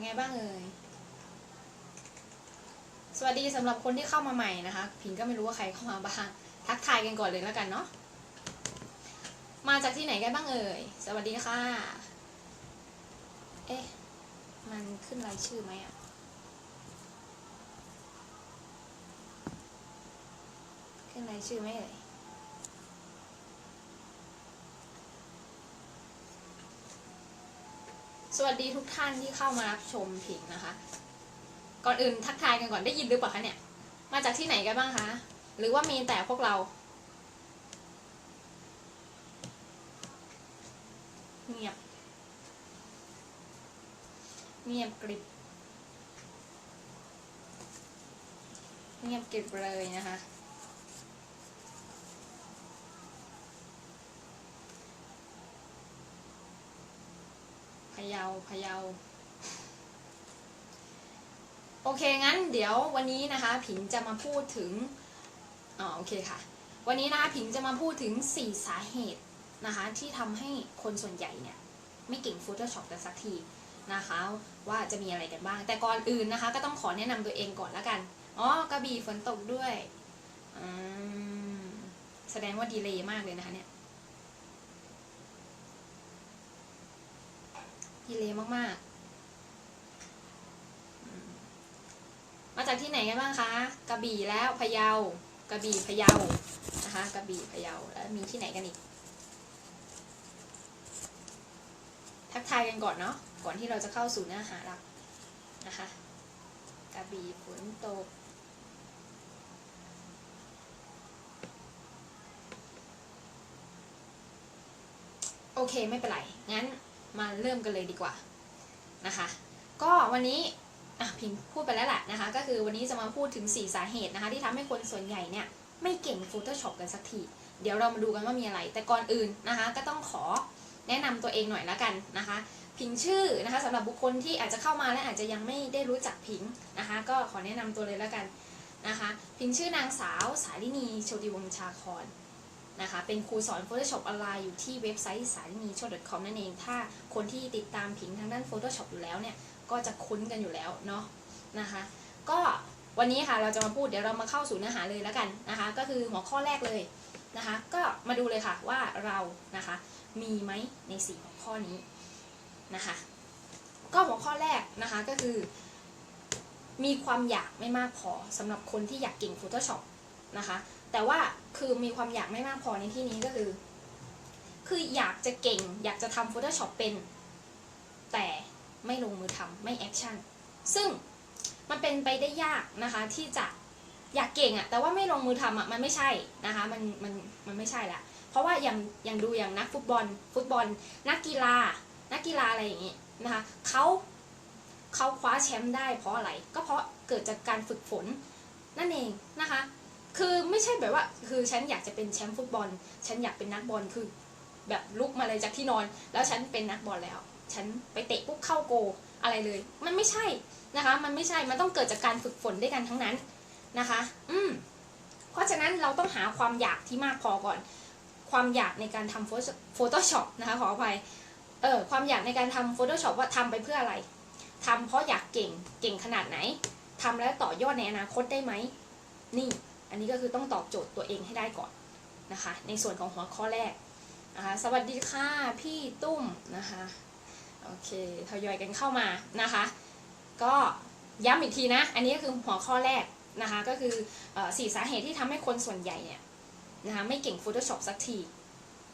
เป็นไงบ้างเอ่ย สวัสดีสำหรับคนที่เข้ามาใหม่นะคะ พิงก็ไม่รู้ว่าใครเข้ามาบ้าง ทักทายกันก่อนเลยแล้วกันเนาะ มาจากที่ไหนกันบ้างเอ่ย สวัสดีค่ะ เอ๊ะ มันขึ้นรายชื่อไหมอะขึ้นรายชื่อไหมเอ่ย สวัสดีทุกท่านที่เข้ามารับชมผิงนะคะ ก่อนอื่นทักทายกันก่อนได้ยินหรือเปล่าคะเนี่ย มาจากที่ไหนกันบ้างคะ หรือว่ามีแต่พวกเรา เงียบ เงียบกริบ เงียบกริบเลยนะคะะเยาพะเยา โอเคงั้นเดี๋ยววันนี้นะคะผิงจะมาพูดถึงอ๋อโอเคค่ะ วันนี้นะคะผิงจะมาพูดถึง 4 สาเหตุนะคะที่ทำให้คนส่วนใหญ่เนี่ยไม่เก่ง Photoshop กันสักทีนะคะ ว่าจะมีอะไรกันบ้าง แต่ก่อนอื่นนะคะ ก็ต้องขอแนะนำตัวเองก่อนแล้วกันอ๋อกระบี่ฝนตกด้วยอืมแสดงว่าดีเลย์มากเลยนะคะเนี่ย ดีเลมากๆอืมมาจากที่ไหนกันบ้างคะ กระบี่แล้วพะเยากระบี่พะเยานะคะกระบี่พะเยาแล้วมีที่ไหนกันอีก ทักทายกันก่อนเนาะก่อนที่เราจะเข้าสู่เนื้อหาหลักนะคะกระบี่ฝนตกโอเค ไม่เป็นไร งั้น มาเริ่มกันเลยดีกว่านะคะ ก็วันนี้พิงพูดไปแล้วแหละนะคะ ก็คือวันนี้จะมาพูดถึง 4 สาเหตุนะคะ ที่ทำให้คนส่วนใหญ่เนี่ยไม่เก่ง Photoshop กันสักที เดี๋ยวเรามาดูกันว่ามีอะไร แต่ก่อนอื่นนะคะ ก็ต้องขอแนะนำตัวเองหน่อยละกันนะคะ พิงชื่อนะคะสำหรับบุคคลที่อาจจะเข้ามาและอาจจะยังไม่ได้รู้จักพิงนะคะ ก็ขอแนะนำตัวเลยละกันนะคะ พิงชื่อนางสาวสาลินีโชติวงชาคอน นะคะ เป็นครูสอน Photoshop ออนไลน์อยู่ที่เว็บไซต์สารินีโช .com นั่นเอง ถ้าคนที่ติดตามผิงทางด้าน Photoshop อยู่แล้วเนี่ย ก็จะคุ้นกันอยู่แล้วเนาะนะคะ ก็วันนี้ค่ะเราจะมาพูดเดี๋ยวเรามาเข้าสู่เนื้อหาเลยแล้วกันนะคะ ก็คือหัวข้อแรกเลยนะคะ ก็มาดูเลยค่ะว่าเรานะคะ มีไหมในสี่หัวข้อนี้นะคะ ก็หัวข้อแรกนะคะก็คือ มีความอยากไม่มากพอสำหรับคนที่อยากเก่ง Photoshop นะคะ แต่ว่าคือมีความอยากไม่มากพอในที่นี้ก็คือ คืออยากจะเก่ง อยากจะทำ Photoshop เป็น แต่ไม่ลงมือทำไม่แอคชั่น ซึ่งมันเป็นไปได้ยากนะคะที่จะอยากเก่งอะแต่ว่าไม่ลงมือทำอะมันไม่ใช่นะคะมันมันมันไม่ใช่ละเพราะว่าอย่างอย่างดูอย่างนักฟุตบอล ฟุตบอล นักกีฬา นักกีฬาอะไรอย่างงี้นะคะเขาเขาคว้าแชมป์ได้เพราะอะไร ก็เพราะเกิดจากการฝึกฝนนั่นเองนะคะ คือไม่ใช่แบบว่า คือฉันอยากจะเป็นแชมป์ฟุตบอล ฉันอยากเป็นนักบอลคือ แบบลุกมาเลยจากที่นอน แล้วฉันเป็นนักบอลแล้ว ฉันไปเตะปุ๊บเข้าโกอะไรเลย มันไม่ใช่นะคะ มันไม่ใช่ มันต้องเกิดจากการฝึกฝนด้วยกันทั้งนั้นนะคะ อืมเพราะฉะนั้นเราต้องหาความอยากที่มากพอก่อน ความอยากในการทำ Photoshop นะคะขออภัยเออความอยากในการทำ Photoshop ว่าทำไปเพื่ออะไรทำเพราะอยากเก่งเก่งขนาดไหนทำแล้วต่อยอดในอนาคตได้ไหมนี่ อันนี้ก็คือต้องตอบโจทย์ตัวเองให้ได้ก่อนนะคะ ในส่วนของหัวข้อแรกนะคะสวัสดีค่ะพี่ตุ้มนะคะโอเคทยอยกันเข้ามานะคะ ก็ย้ำอีกทีนะ อันนี้ก็คือหัวข้อแรกนะคะก็คืออสี่สาเหตุที่ทำให้คนส่วนใหญ่เนี่ยนะคะไม่เก่ง Photoshop สักที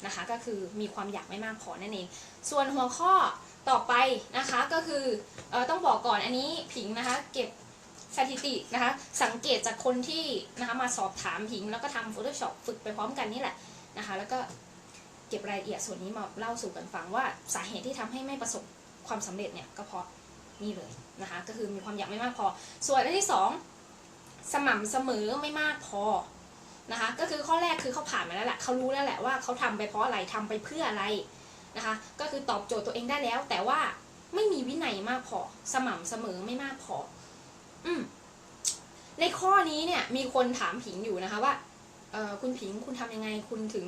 นะคะก็คือมีความอยากไม่มากพอนั่นเอง ส่วนหัวข้อต่อไปนะคะก็คืออต้องบอกก่อนอันนี้ผิงนะคะเก็บ สถิตินะคะ สังเกตจากคนที่นะคะมาสอบถามพิง แล้วก็ทำ Photoshop ฝึกไปพร้อมกันนี่แหละนะคะ แล้วก็เก็บรายละเอียดส่วนนี้มาเล่าสู่กันฟังว่าสาเหตุที่ทำให้ไม่ประสบความสำเร็จเนี่ยก็เพราะนี่เลยนะคะ ก็คือมีความอยากไม่มากพอ ส่วนอันที่สองสม่ำเสมอไม่มากพอนะคะ ก็คือข้อแรกคือเขาผ่านมาแล้วแหละเขารู้แล้วแหละว่าเขาทำไปเพราะอะไรทำไปเพื่ออะไรนะคะ ก็คือตอบโจทย์ตัวเองได้แล้ว แต่ว่าไม่มีวินัยมากพอ สม่ำเสมอไม่มากพอ อืมในข้อนี้เนี่ย มีคนถามผิงอยู่นะคะว่าเออคุณผิงคุณทำยังไงคุณถึง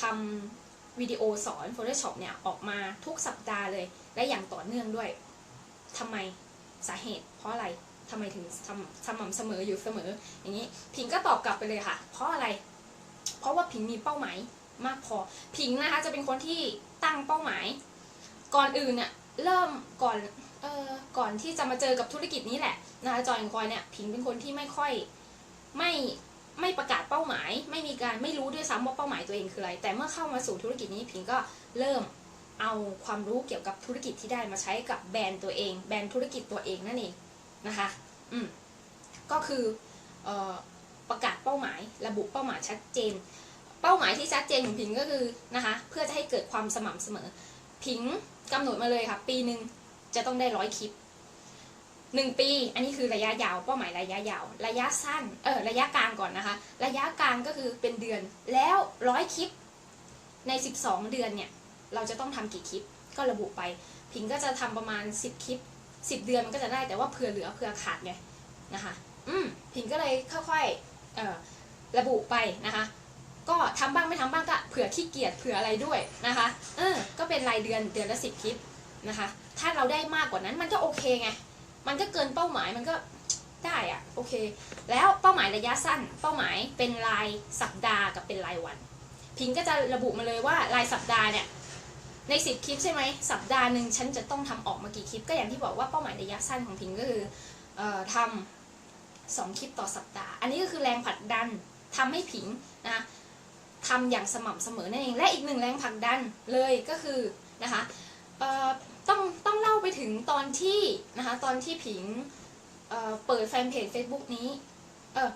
ทำวิดีโอสอน Photoshop เนี่ยออกมาทุกสัปดาห์เลย และอย่างต่อเนื่องด้วยทำไมสาเหตุ เพราะอะไรทำไมถึงสม่ำสม่ำเสมออยู่เสมอ อย่างนี้พิงก็ตอบกลับไปเลยค่ะ เพราะอะไร เพราะว่าพิงมีเป้าหมายมากพอพิงนะคะจะเป็นคนที่ตั้งเป้าหมาย ก่อนอื่นเนี่ยเริ่มก่อนเอ่อก่อนที่จะมาเจอกับธุรกิจนี้แหละ นะคะจอยคอยเนี่ยพิงเป็นคนที่ไม่ค่อยไม่ไม่ประกาศเป้าหมาย ไม่มีการไม่รู้ด้วยซ้ำว่าเป้าหมายตัวเองคืออะไร แต่เมื่อเข้ามาสู่ธุรกิจนี้พิงก็เริ่มเอาความรู้เกี่ยวกับธุรกิจที่ได้มาใช้กับแบรนด์ตัวเอง แบรนด์ธุรกิจตัวเองนั่นเองนะคะ อืมก็คือออประกาศเป้าหมาย ระบุเป้าหมายชัดเจน เป้าหมายที่ชัดเจนของพิงก็คือนะคะ เพื่อจะให้เกิดความสม่ำเสมอพิงกำหนดมาเลยค่ะ ปีหนึ่งจะต้องได้ร้อยคลิป หนึ่งปี อันนี้คือระยะยาวเป้าหมายระยะยาว ระยะสั้น เออระยะกลางก่อนนะคะ ระยะกลางก็คือเป็นเดือน แล้วร้อยคลิปใน 12 เดือนเนี่ย เราจะต้องทำกี่คลิป ก็ระบุไป พิงก็จะทำประมาณ 10 คลิป 10 เดือนมันก็จะได้ แต่ว่าเผื่อเหลือเผื่อขาดไงนะคะ อืม พิงก็เลยค่อยๆ เอ่อ ระบุไปนะคะ ก็ทำบ้างไม่ทำบ้างก็เผื่อขี้เกียจ เผื่ออะไรด้วยนะคะ เออ ก็เป็นรายเดือนเดือนละสิบคลิปนะคะ ถ้าเราได้มากกว่านั้นมันก็โอเคไง มันก็เกินเป้าหมายมันก็ได้อะโอเค แล้วเป้าหมายระยะสั้น เป้าหมายเป็นรายสัปดาห์กับเป็นรายวัน พิงก็จะระบุมาเลยว่ารายสัปดาห์เนี่ยในสิบคลิปใช่ไหมสัปดาห์หนึ่งฉันจะต้องทำออกมากี่คลิป ก็อย่างที่บอกว่าเป้าหมายระยะสั้นของพิงก็คืออทำสองคลิปต่อสัปดาห์ อันนี้ก็คือแรงผลักดันทำให้ผิงนะทำอย่างสม่ำเสมอนั่นเอง และอีกหนึ่งแรงผลักดันเลยก็คือนะคะ ต้องต้องเล่าไปถึงตอนที่นะคะตอนที่ผิงเเปิดแฟนเพจ Facebook นี้เออ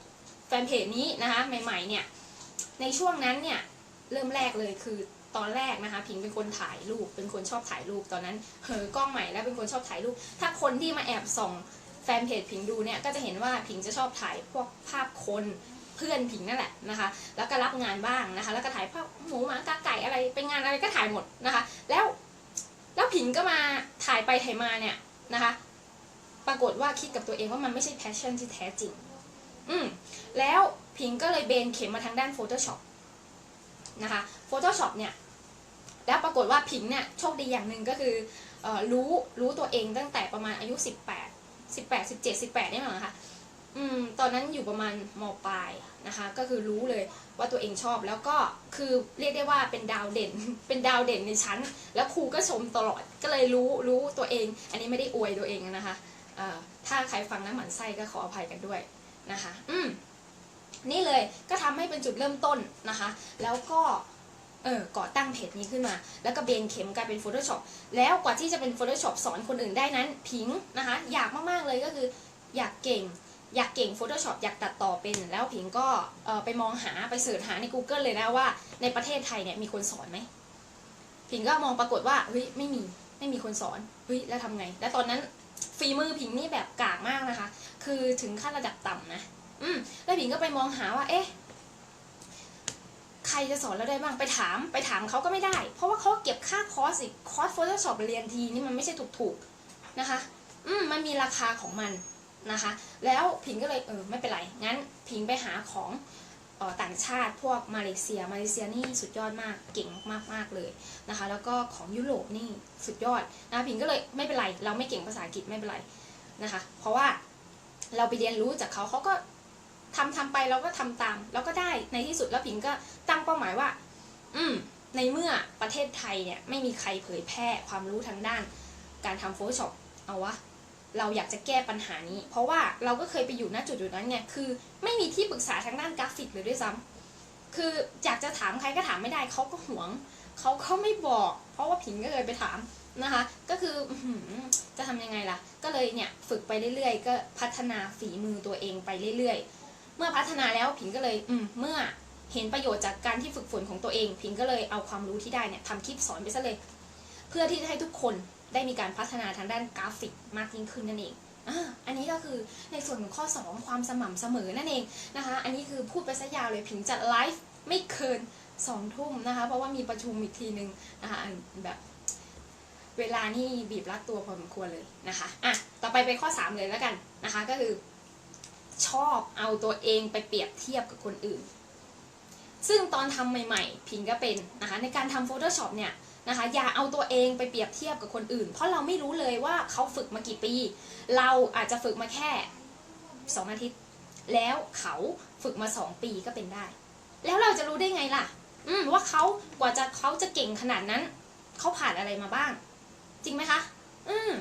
แฟนเพจนี้นะคะใหม่ๆเนี่ยในช่วงนั้นเนี่ยเริ่มแรกเลยคือตอนแรกนะคะผิงเป็นคนถ่ายรูปเป็นคนชอบถ่ายรูปตอนนั้นเหอกล้องใหม่แล้วเป็นคนชอบถ่ายรูป ถ้าคนที่มาแอบส่องแฟนเพจผิงดูเนี่ยก็จะเห็นว่าผิงจะชอบถ่ายพวกภาพคนเพื่อนผิงนั่นแหละนะคะ แล้วก็รับงานบ้างนะคะ แล้วก็ถ่ายภาพหมูหมากาไก่อะไรเป็นงานอะไรก็ถ่ายหมดนะคะ แล้ว แล้วผิงก็มาถ่ายไปถ่ายมาเนี่ยนะคะ ปรากฏว่าคิดกับตัวเองว่ามันไม่ใช่แพชชั่นที่แท้จริง อืมแล้วผิงก็เลยเบนเข็มมาทางด้าน Photoshop นะคะ Photoshop เนี่ย แล้วปรากฏว่าผิงเนี่ยโชคดีอย่างหนึ่งก็คือออรู้รู้ตัวเองตั้งแต่ประมาณอายุ 18 18 17 18นี่มั้งคะ อนนั้นอยู่ประมาณมปลายนะคะ ก็คือรู้เลยว่าตัวเองชอบแล้วก็คือเรียกได้ว่าเป็นดาวเด่น เป็นดาวเด่นในชั้น แล้วครูก็ชมตลอดก็เลยรู้รู้ตัวเอง อันนี้ไม่ได้อวยตัวเองนะคะถ้าใครฟังแล้วหมันไส้ก็ขออภัยกันด้วยนะคะ อืมนี่เลยก็ทำให้เป็นจุดเริ่มต้นนะคะ แล้วก็เออก่อตั้งเพจนี้ขึ้นมา แล้วก็เบนเข็มกลายเป็น Photoshop แล้วกว่าที่จะเป็น Photoshop สอนคนอื่นได้นั้นพิงนะคะ อยากมาก ๆ เลยก็คืออยากเก่ง อยากเก่ง Photoshop อยากตัดต่อเป็น แล้วผิงก็ไปมองหาไปเสิร์ชหาใน Google เลยนะว่าในประเทศไทยเนี่ยมีคนสอนไหมผิงก็มองปรากฏว่าเฮ้ยไม่มีไม่มีคนสอนเฮ้ยแล้วทำไง แล้วตอนนั้นฝีมือผิงนี่แบบกากมากนะคะ คือถึงขั้นระดับต่ำนะ อืมแล้วผิงก็ไปมองหาว่า เอ๊ะใครจะสอนเราได้บ้างไปถามไปถามเขาก็ไม่ได้ เพราะว่าเขาเก็บค่าคอร์สอีกคอร์ส Photoshop เรียนทีนี่มันไม่ใช่ถูกๆนะคะ อืมมันมีราคาของมัน นะคะ แล้วพิงก็เลยเออไม่เป็นไร งั้นพิงไปหาของออต่างชาติพวกมาเลเซีย มาเลเซียนี่สุดยอดมากเก่งมากมากเลยนะคะ แล้วก็ของยุโรปนี่สุดยอดนะพิงก็เลยไม่เป็นไร เราไม่เก่งภาษาอังกฤษไม่เป็นไรนะคะ เพราะว่าเราไปเรียนรู้จากเขาเขาก็ทำทำไปเราก็ทำตามแล้วก็ได้ในที่สุดแล้วพิงก็ตั้งเป้าหมายว่า อืมในเมื่อประเทศไทยเนี่ยไม่มีใครเผยแพร่ความรู้ทางด้าน การทำ Photoshop เอาวะ เราอยากจะแก้ปัญหานี้ เพราะว่าเราก็เคยไปอยู่ณจุดจุดนั้นไงคือ ไม่มีที่ปรึกษาทางด้านกราฟิกเลยด้วยซ้ำคืออยากจะถามใครก็ถามไม่ได้เขาก็หวงเขาเขาไม่บอก เพราะว่าผิงก็เคยไปถามนะคะ ก็คือจะทำยังไงล่ะ ก็เลยเนี่ยฝึกไปเรื่อยๆ ก็พัฒนาฝีมือตัวเองไปเรื่อยๆ เมื่อพัฒนาแล้วผิงก็เลยอืมเมื่อเห็นประโยชน์จากการที่ฝึกฝนของตัวเอง พิงก็เลยเอาความรู้ที่ได้เนี่ยทำคลิปสอนไปซะเลย เพื่อที่จะให้ทุกคน ได้มีการพัฒนาทางด้านกราฟิกมากยิ่งขึ้นนั่นเองอ่าอันนี้ก็คือในส่วนของข้อ 2 ความสม่ำเสมอนั่นเองนะคะ อันนี้คือพูดไปซะยาวเลยผิงจัดไลฟ์ไม่เกินสองทุ่มนะคะ เพราะว่ามีประชุมอีกทีนึงนะคะอันแบบเวลานี่บีบรัดตัวพอสมควรเลยนะคะอะต่อไปไปข้อ 3 เลยแล้วกันนะคะ ก็คือชอบเอาตัวเองไปเปรียบเทียบกับคนอื่น ซึ่งตอนทำใหม่ ๆ พิงก็เป็นนะคะ ในการทำ Photoshop เนี่ย นะคะ อย่าเอาตัวเองไปเปรียบเทียบกับคนอื่น เพราะเราไม่รู้เลยว่าเขาฝึกมากี่ปี เราอาจจะฝึกมาแค่สองอาทิตย์ แล้วเขาฝึกมาสองปีก็เป็นได้ แล้วเราจะรู้ได้ไงล่ะ อืมว่าเขากว่าจะเขาจะเก่งขนาดนั้น เขาผ่านอะไรมาบ้าง จริงไหมคะ อืม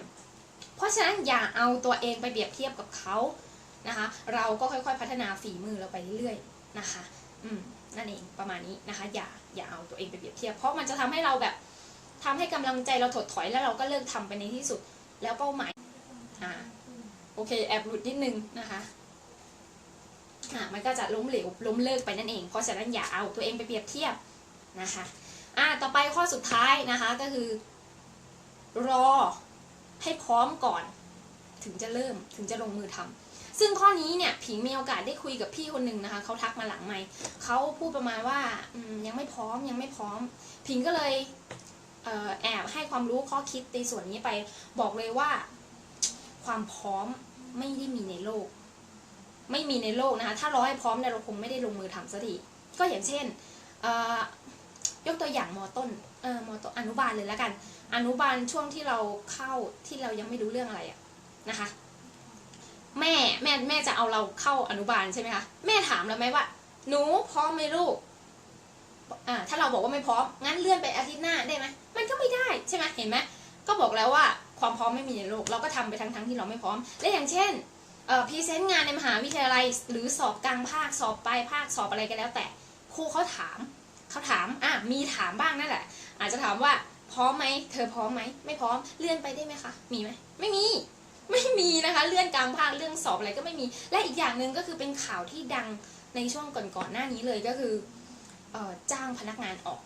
เพราะฉะนั้นอย่าเอาตัวเองไปเปรียบเทียบกับเขานะคะ เราก็ค่อยๆพัฒนาฝีมือเราไปเรื่อยๆนะคะ อืมนั่นเองประมาณนี้นะคะ อย่าอย่าเอาตัวเองไปเปรียบเทียบ เพราะมันจะทำให้เราแบบ ทำให้กำลังใจเราถดถอยแล้วเราก็เลิกทำไปในที่สุด แล้วเป้าหมายอ่าโอเคแอบหลุดนิดนึงนะคะอะมันก็จะล้มเหลวล้มเลิกไปนั่นเอง เพราะฉะนั้นอย่าเอาตัวเองไปเปรียบเทียบนะคะอะต่อไปข้อสุดท้ายนะคะก็คือ รอให้พร้อมก่อน ถึงจะเริ่มถึงจะลงมือทำซึ่งข้อนี้เนี่ยผิงมีโอกาสได้คุยกับพี่คนหนึ่งนะคะเขาทักมาหลังไม่เขาพูดประมาณว่ายังไม่พร้อมยังไม่พร้อม ผิงก็เลย แอบให้ความรู้ข้อคิดในส่วนนี้ไป บอกเลยว่า ความพร้อมไม่ได้มีในโลก ไม่มีในโลกนะคะ ถ้ารอให้พร้อมเนี่ยเราคงไม่ได้ลงมือทำสักทีก็อย่างเช่นยกตัวอย่างมต้นเออมต้นอนุบาลเลยแล้วกัน อนุบาลช่วงที่เราเข้าที่เรายังไม่รู้เรื่องอะไรอะนะคะ แม่แม่แม่จะเอาเราเข้าอนุบาลใช่ไหมคะแม่ถามเราไหมว่า หนูพร้อมไหมลูกอ่าถ้าเราบอกว่าไม่พร้อมงั้นเลื่อนไปอาทิตย์หน้าได้ไหม มันก็ไม่ได้ใช่ไหมเห็นไหมก็บอกแล้วว่าความพร้อมไม่มีในโลกเราก็ทำไปทั้งทั้งที่เราไม่พร้อม และอย่างเช่นพรีเซนต์งานในมหาวิทยาลัย หรือสอบกลางภาคสอบปลายภาคสอบอะไรก็แล้ว แต่ครูเขาถามเขาถามอะมีถามบ้างนั่นแหละ อาจจะถามว่าพร้อมไหมเธอพร้อมไหมไม่พร้อมเลื่อนไปได้ไหมคะ มีไหมไม่มีไม่มีนะคะ เลื่อนกลางภาคเรื่องสอบอะไรก็ไม่มี และอีกอย่างหนึ่งก็คือเป็นข่าวที่ดังในช่วงก่อนๆหน้านี้เลยก็คือออจ้างพนักงานออก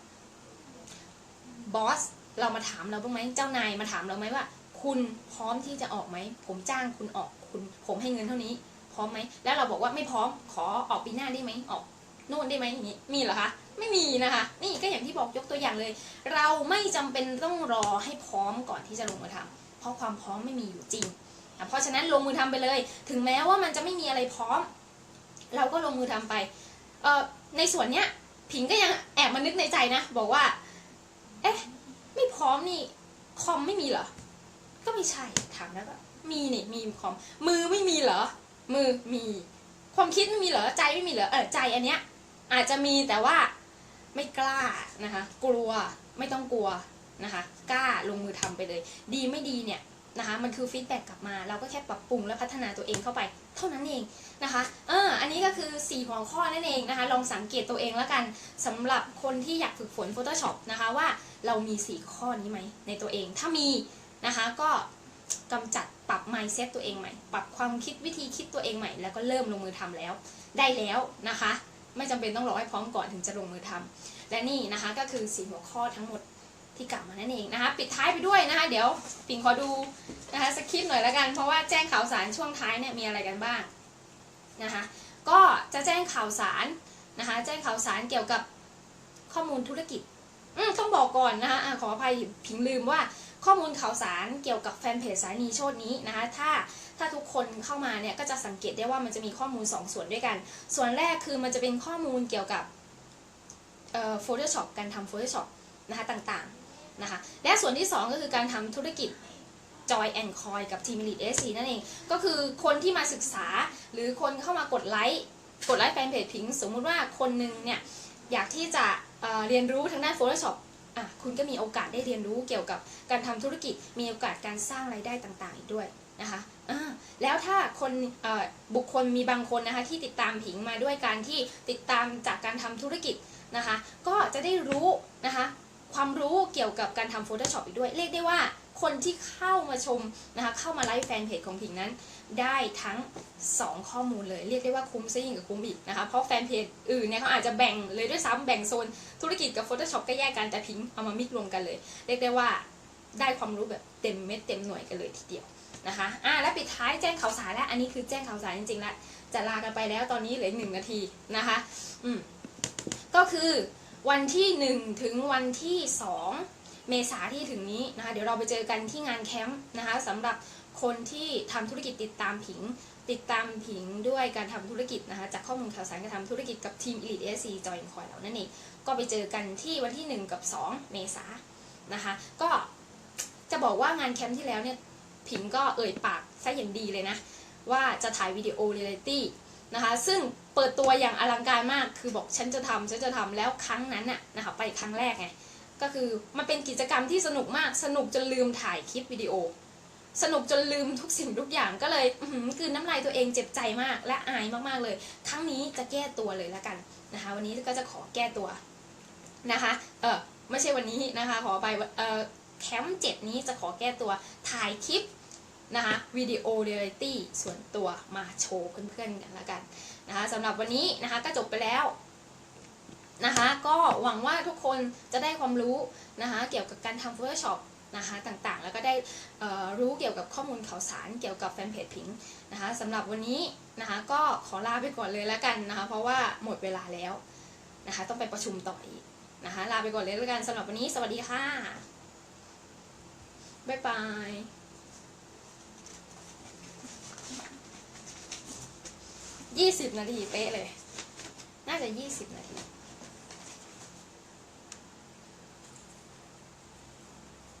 บอสเรามาถามเราบ้างไหมเจ้านายมาถามเราไหมว่า คุณพร้อมที่จะออกไหม ผมจ้างคุณออกคุณผมให้เงินเท่านี้ พร้อมไหม แล้วเราบอกว่าไม่พร้อมขอออกปีหน้าได้ไหมออกโน่นได้ไหมอย่างนี้มีเหรอคะไม่มีนะคะ นี่ก็อย่างที่บอกยกตัวอย่างเลย เราไม่จำเป็นต้องรอให้พร้อมก่อนที่จะลงมือทำเพราะความพร้อมไม่มีอยู่จริงเพราะฉะนั้นลงมือทำไปเลย ถึงแม้ว่ามันจะไม่มีอะไรพร้อม เราก็ลงมือทำไปในส่วนเนี้ยผิงก็ยังแอบมานึกในใจนะ บอกว่า เอ๊ะ ไม่พร้อมนี่ คอมไม่มีเหรอ ก็ไม่ใช่ ถามแล้วก็มีนี่มีคอม มือไม่มีเหรอ มือมี ความคิดไม่มีเหรอ ใจไม่มีเหรอ เออ ใจอันเนี้ย อาจจะมีแต่ว่าไม่กล้านะคะ กลัว ไม่ต้องกลัวนะคะ กล้าลงมือทำไปเลย ดีไม่ดีเนี่ย นะคะ มันคือฟีดแบ็กกลับมา เราก็แค่ปรับปรุงและพัฒนาตัวเองเข้าไปเท่านั้นเองนะคะเอออันนี้ก็คือ 4 หัวข้อนั่นเองนะคะ ลองสังเกตตัวเองแล้วกันสำหรับคนที่อยากฝึกฝน Photoshop นะคะว่าเรามี 4 ข้อนี้ไหมในตัวเอง ถ้ามีนะคะก็กำจัดปรับ mindset ตัวเองใหม่ ปรับความคิดวิธีคิดตัวเองใหม่ แล้วก็เริ่มลงมือทำแล้ว ได้แล้วนะคะ ไม่จำเป็นต้องรอให้พร้อมก่อนถึงจะลงมือทำและนี่นะคะก็คือสี่หัวข้อทั้งหมด ที่กลับมานั่นเองนะคะปิดท้ายไปด้วยนะคะเดี๋ยวปิงขอดูนะคะสคริปต์หน่อยล้วกัน เพราะว่าแจ้งข่าวสารช่วงท้ายเนี่ยมีอะไรกันบ้างนะคะก็จะแจ้งข่าวสารนะคะแจ้งข่าวสารเกี่ยวกับข้อมูลธุรกิจต้องบอกก่อนนะคะอะขออภัยพิงลืมว่าข้อมูลข่าวสารเกี่ยวกับแฟนเพจสายนีโชดนี้นะคะถ้าถ้าทุกคนเข้ามาเนี่ยก็จะสังเกตได้ว่ามันจะมีข้อมูล 2ส่วนด้วยกัน ส่วนแรกคือมันจะเป็นข้อมูลเกี่ยวกับเอ่อ Photoshop การทำ Photoshop นะคะต่างๆ นะคะ และส่วนที่ 2 ก็คือการทำธุรกิจ Joy and Coin กับ Team Elite SC นั่นเอง ก็คือคนที่มาศึกษาหรือคนเข้ามากดไลค์กดไลค์แฟนเพจพิงสมมุติว่าคนหนึ่งเนี่ยอยากที่จะเเรียนรู้ทางด้าน Photoshop อะคุณก็มีโอกาสได้เรียนรู้เกี่ยวกับการทำธุรกิจ มีโอกาสการสร้างรายได้ต่างๆ อีกด้วยนะคะแล้วถ้าคนบุคคลมีบางคนนะคะที่ติดตามผิงมาด้วยการที่ติดตามจากการทำธุรกิจนะคะ ก็จะได้รู้นะคะ ความรู้เกี่ยวกับการทำ Photoshop อีกด้วย เรียกได้ว่าคนที่เข้ามาชมนะคะเข้ามาไลฟ์แฟนเพจของผิงนั้น ได้ทั้ง 2 ข้อมูลเลย เรียกได้ว่าคุ้มซะยิ่งกับคุ้มอีกนะคะเพราะแฟนเพจอื่นเนี่ยเขาอาจจะแบ่งเลยด้วยซ้ำแบ่งโซนธุรกิจกับ Photoshop ก็แยกกันแต่พิงเอามามิกรวมกันเลย เรียกได้ว่าได้ความรู้แบบเต็มเม็ดเต็มหน่วยกันเลยทีเดียวนะคะอะและปิดท้ายแจ้งข่าวสารแล้วอันนี้คือแจ้งข่าวสารจริงๆแล้วจะลากันไปแล้วตอนนี้เหลือหนึ่งนาทีนะคะ อืมก็คือ วันที่ 1 ถึงวันที่ 2 เมษาที่ถึงนี้นะคะเดี๋ยวเราไปเจอกันที่งานแคมป์นะคะสำหรับคนที่ทำธุรกิจติดตามผิง ติดตามผิงด้วยการทำธุรกิจนะคะจากข้อมูลข่าวสารการทำธุรกิจกับทีม Elite SC จอยคอยเรานั่นเองก็ไปเจอกันที่วันที่ 1 กับ 2 เมษานะคะก็จะบอกว่างานแคมป์ที่แล้วเนี่ยผิงก็เอ่ยปากซะอย่างดีเลยนะ ว่าจะถ่ายวิดีโอเรียลิตี้นะคะซึ่ง ปิดตัวอย่างอลังการมาก คือบอกฉันจะทำฉันจะทำแล้วครั้งนั้นน่ะนะคะไปครั้งแรกไง ก็คือมันเป็นกิจกรรมที่สนุกมาก สนุกจนลืมถ่ายคลิปวิดีโอ สนุกจนลืมทุกสิ่งทุกอย่างก็เลยคือน้ำลายตัวเองเจ็บใจมาก และอายมากๆเลย ครั้งนี้จะแก้ตัวเลยแล้วกันนะคะ วันนี้ก็จะขอแก้ตัวนะคะ เออไม่ใช่วันนี้นะคะ ขอไปเออแคมป์เจ็ดนี้จะขอแก้ตัวถ่ายคลิปนะคะวิดีโอเรียลิตี้ส่วนตัวมาโชว์เพื่อนๆกันแล้วกัน นะคะสำหรับวันนี้นะคะก็จบไปแล้วนะคะก็หวังว่าทุกคนจะได้ความรู้นะคะเกี่ยวกับการทำ Photoshop นะคะต่างๆ แล้วก็ได้รู้เกี่ยวกับข้อมูลข่าวสารเกี่ยวกับแฟนเพจพิงนะคะสำหรับวันนี้นะคะก็ขอลาไปก่อนเลยแล้วกันนะคะเพราะว่าหมดเวลาแล้วนะคะต้องไปประชุมต่ออีกนะคะลาไปก่อนเลยแล้วกันสำหรับวันนี้สวัสดีค่ะบ๊ายบาย ยี่สิบนาทีเป๊ะเลย น่าจะยี่สิบนาที